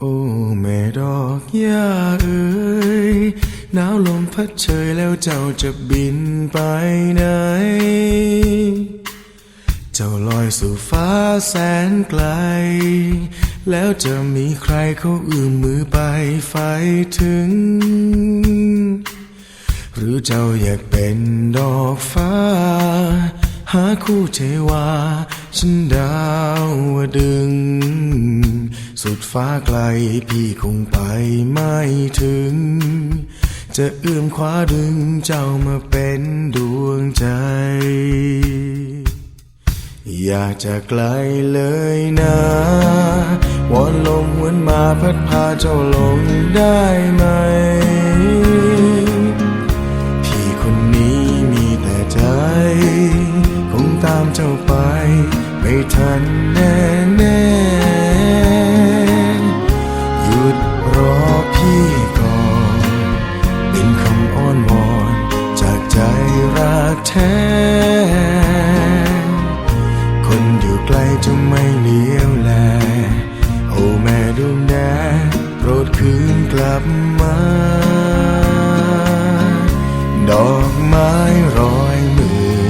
โอ้แม่ดอกหญ้าเอ๋ยหนาวลมพัดเฉยแล้วเจ้าจะบินไปไหน เจ้าลอยสู่ฟ้าแสนไกล แล้วจะมีใครเขาเอื้อมมือไปไฟถึง หรือเจ้าอยากเป็นดอกฟ้า หาคู่เทวาฉันดาวดึง สุดฟ้าไกลพี่คงไปไม่ถึง จะเอื้อมคว้าดึงเจ้ามาเป็นดวงใจ อยากจะไกลเลยนะวอนลมหวนมาพัดพาเจ้าลงได้ไหม พี่คนนี้มีแต่ใจ คงตามเจ้าไป ไม่ทันแน่ ท้คนอยู่ไกลจะไม่เลี้ยวแล โอ้แม่ดวงแดงโปรดคืนกลับมา ดอกไม้ร้อยมือ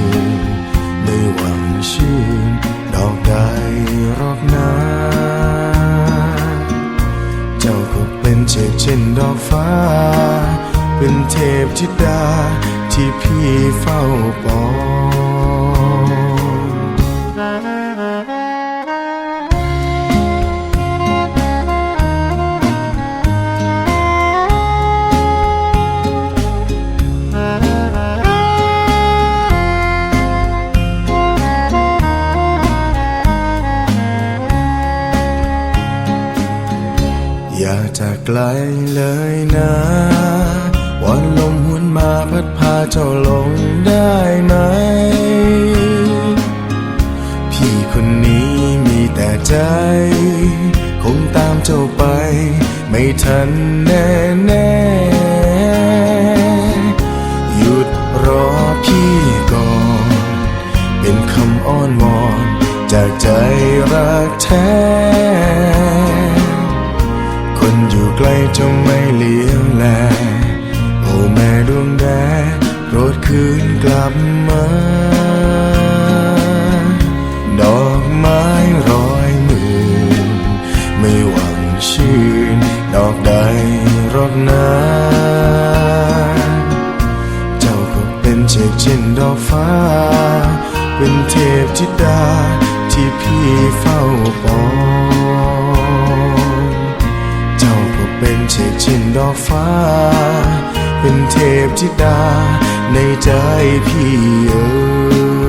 ไม่หวังชื่นดอกใดรอกนาเจ้าก็เป็นเช่นเช่นดอกฟ้า เป็นเทพธิดา ที่พี่เฝ้าปองอย่ากจะไกลเลยนะ วันลมหวนมาพัดพาเจ้าลงได้ไหม พี่คนนี้มีแต่ใจ คงตามเจ้าไป ไม่ทันแน่แน่หยุดรอพี่ก่อน เป็นคำอ้อนวอน จากใจรักแท้คนอยู่ไกล้จะไม่เลี้ยวแล แม่ดวงแดงโปรดคืนกลับมา ดอกไม้ร้อยมือไม่หวังชื่นดอกใดรอกนาเจ้าก็เป็นเช่นเช่นดอกฟ้า เป็นเทพธิดาที่พี่เฝ้าปองเจ้าก็เป็นเช่นเช่นดอกฟ้า เป็นเทพธิดาในใจพี่เอ๋ย